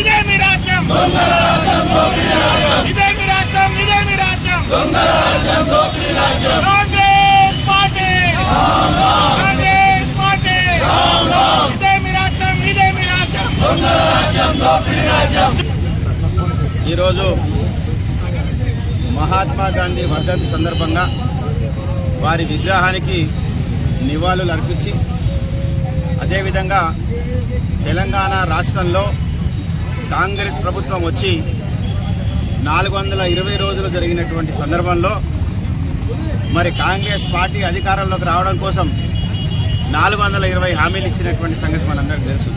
ఇదే మీ రాజ్యం. ఇదే మీ రాజ్యం ఇదే మీ రాజ్యం. కాంగ్రెస్ పార్టీ. కాంగ్రెస్ పార్టీ. ఇదే మీ రాజ్యం ఇదే మీ రాజ్యం. ఈరోజు మహాత్మా గాంధీ వర్ధంతి సందర్భంగా వారి విగ్రహానికి నివాళులు అర్పించి అదేవిధంగా తెలంగాణ రాష్ట్రంలో కాంగ్రెస్ ప్రభుత్వం వచ్చి నాలుగు వందల ఇరవై రోజులు జరిగినటువంటి సందర్భంలో మరి కాంగ్రెస్ పార్టీ అధికారంలోకి రావడం కోసం నాలుగు వందల ఇరవై హామీలు ఇచ్చినటువంటి సంగతి మనందరికీ తెలుసు.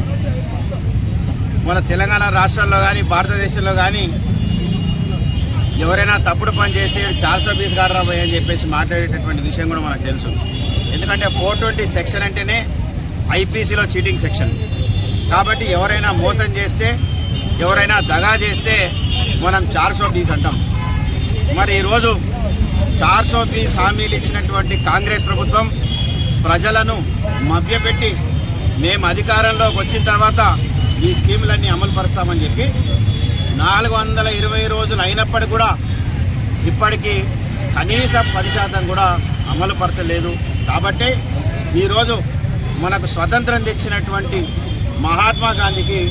మన తెలంగాణ రాష్ట్రంలో కానీ భారతదేశంలో కానీ ఎవరైనా తప్పుడు పని చేస్తే చార్సో బీస్ గాడరా పోయి అని చెప్పేసి మాట్లాడేటటువంటి విషయం కూడా మనకు తెలుసు. ఎందుకంటే ఫోర్ ట్వంటీ సెక్షన్ అంటేనే ఐపీసీలో చీటింగ్ సెక్షన్. కాబట్టి ఎవరైనా మోసం చేస్తే ఎవరైనా దగా చేస్తే మనం చార్సో బీస్ అంటాం. మరి ఈరోజు చార్సో బీస్ హామీలు ఇచ్చినటువంటి కాంగ్రెస్ ప్రభుత్వం ప్రజలను మభ్యపెట్టి మేము అధికారంలోకి వచ్చిన తర్వాత ఈ స్కీములన్నీ అమలు పరుస్తామని చెప్పి నాలుగు వందల ఇరవై రోజులు అయినప్పటికీ కూడా ఇప్పటికీ కనీసం పది శాతం కూడా అమలు పరచలేదు. కాబట్టి ఈరోజు మనకు స్వతంత్రం తెచ్చినటువంటి మహాత్మా గాంధీకి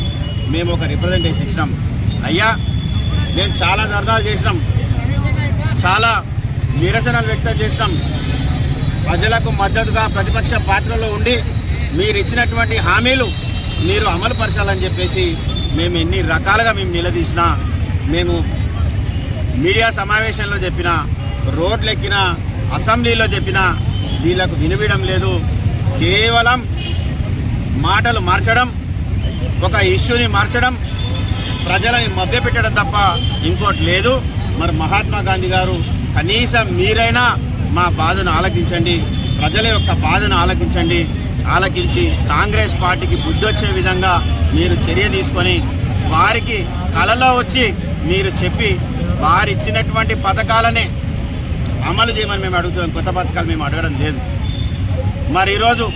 మేము ఒక రిప్రజెంటేషన్ ఇచ్చినాం. అయ్యా మేము చాలా ధర్నాలు చేసినాం. చాలా నిరసనలు వ్యక్తం చేసినాం. ప్రజలకు మద్దతుగా ప్రతిపక్ష పాత్రలో ఉండి మీరు ఇచ్చినటువంటి హామీలు మీరు అమలు పరచాలని చెప్పేసి మేము ఎన్ని రకాలుగా మేము నిలదీసినా మేము మీడియా సమావేశంలో చెప్పిన రోడ్లు అసెంబ్లీలో చెప్పిన వీళ్ళకు వినిపించడం లేదు. కేవలం మాటలు మార్చడం ఒక ఇష్యూని మార్చడం ప్రజలని మభ్యపెట్టడం తప్ప ఇంకోటి లేదు. మరి మహాత్మా గాంధీ గారు కనీసం మీరైనా మా బాధను ఆలకించండి. ప్రజల యొక్క బాధను ఆలకించండి. ఆలకించి కాంగ్రెస్ పార్టీకి బుద్ధొచ్చే విధంగా మీరు చర్య తీసుకొని వారికి కలలో వచ్చి మీరు చెప్పి వారు ఇచ్చినటువంటి పథకాలనే అమలు చేయమని మేము అడుగుతున్నాం. కొత్త పథకాలు మేము అడగడం లేదు. మరి ఈరోజు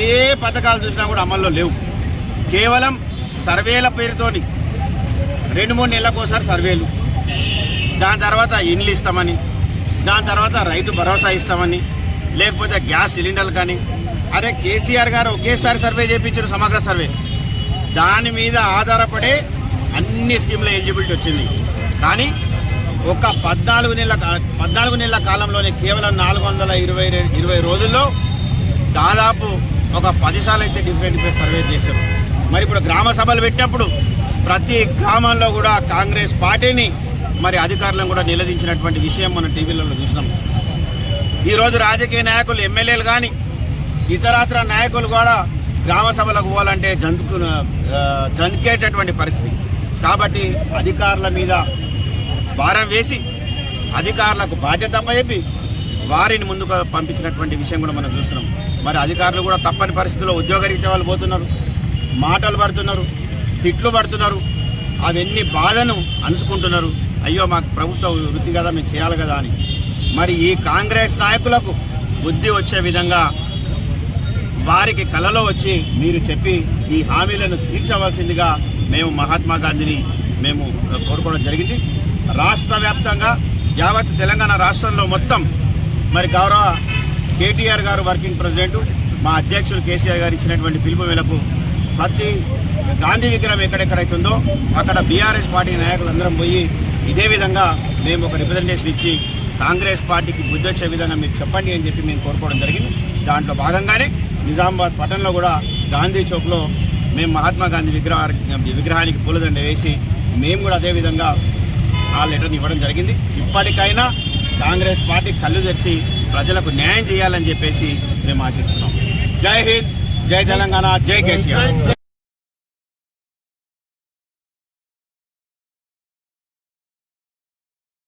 ఏ పథకాలు చూసినా కూడా అమల్లో లేవు. కేవలం సర్వేల పేరుతోని రెండు మూడు నెలలకు ఒకసారి సర్వేలు. దాని తర్వాత ఇండ్లు ఇస్తామని దాని తర్వాత రైతు భరోసా ఇస్తామని లేకపోతే గ్యాస్ సిలిండర్లు కానీ. అరే కేసీఆర్ గారు ఒకేసారి సర్వే చేయించారు సమగ్ర సర్వే. దాని మీద ఆధారపడే అన్ని స్కీమ్ల ఎలిజిబిలిటీ వచ్చింది. కానీ ఒక పద్నాలుగు నెలల కా- పద్నాలుగు నెలల కాలంలోనే కేవలం నాలుగు వందల ఇరవై ఇరవై రోజుల్లో దాదాపు ఒక పది సార్లు అయితే డిఫరెంట్ డిఫరెంట్ సర్వే చేశారు. మరి ఇప్పుడు గ్రామ సభలు పెట్టినప్పుడు ప్రతి గ్రామంలో కూడా కాంగ్రెస్ పార్టీని మరి అధికారులను కూడా నిలదించినటువంటి విషయం మనం టీవీలలో చూసినాం. ఈరోజు రాజకీయ నాయకులు ఎమ్మెల్యేలు కానీ ఇతరాతర నాయకులు కూడా గ్రామ సభలకు పోవాలంటే జంతుకు జంకేటటువంటి పరిస్థితి. కాబట్టి అధికారుల మీద భారం వేసి అధికారులకు బాధ్యత చెప్పి వారిని ముందుకు పంపించినటువంటి విషయం కూడా మనం చూస్తున్నాం. మరి అధికారులు కూడా తప్పని పరిస్థితుల్లో ఉద్యోగరీత్యా వాళ్ళు పోతున్నారు. మాటలు పడుతున్నారు తిట్లు పడుతున్నారు అవన్నీ బాధను అనుసుకుంటున్నారు అయ్యో మాకు ప్రభుత్వ వృత్తి కదా మేము చేయాలి కదా అని. మరి ఈ కాంగ్రెస్ నాయకులకు బుద్ధి వచ్చే విధంగా వారికి కలలో వచ్చి మీరు చెప్పి ఈ హామీలను తీర్చవలసిందిగా మేము మహాత్మా గాంధీని మేము కోరుకోవడం జరిగింది. రాష్ట్ర వ్యాప్తంగా యావత్ తెలంగాణ రాష్ట్రంలో మొత్తం మరి గౌరవ కేటీఆర్ గారు వర్కింగ్ ప్రెసిడెంట్ మా అధ్యక్షులు కేసీఆర్ గారు ఇచ్చినటువంటి పిలుపు మేరకు ప్రతి గాంధీ విగ్రహం ఎక్కడెక్కడైతే ఉందో అక్కడ బీఆర్ఎస్ పార్టీ నాయకులందరం పోయి ఇదే విధంగా మేము ఒక రిప్రజెంటేషన్ ఇచ్చి కాంగ్రెస్ పార్టీకి బుద్ధి వచ్చే విధంగా మీరు చెప్పండి అని చెప్పి మేము కోరుకోవడం జరిగింది. దాంట్లో భాగంగానే నిజామాబాద్ పట్టణంలో కూడా గాంధీ చౌక్లో మేము మహాత్మా గాంధీ విగ్రహ విగ్రహానికి పూలదండ వేసి మేము కూడా అదే విధంగా ఆ లెటర్ని ఇవ్వడం జరిగింది. ఇప్పటికైనా కాంగ్రెస్ పార్టీ కళ్ళు తెరిచి ప్రజలకు న్యాయం చేయాలని చెప్పేసి మేము ఆశిస్తున్నాం. జై హింద్! జై తెలంగాణ జై కేసీఆర్.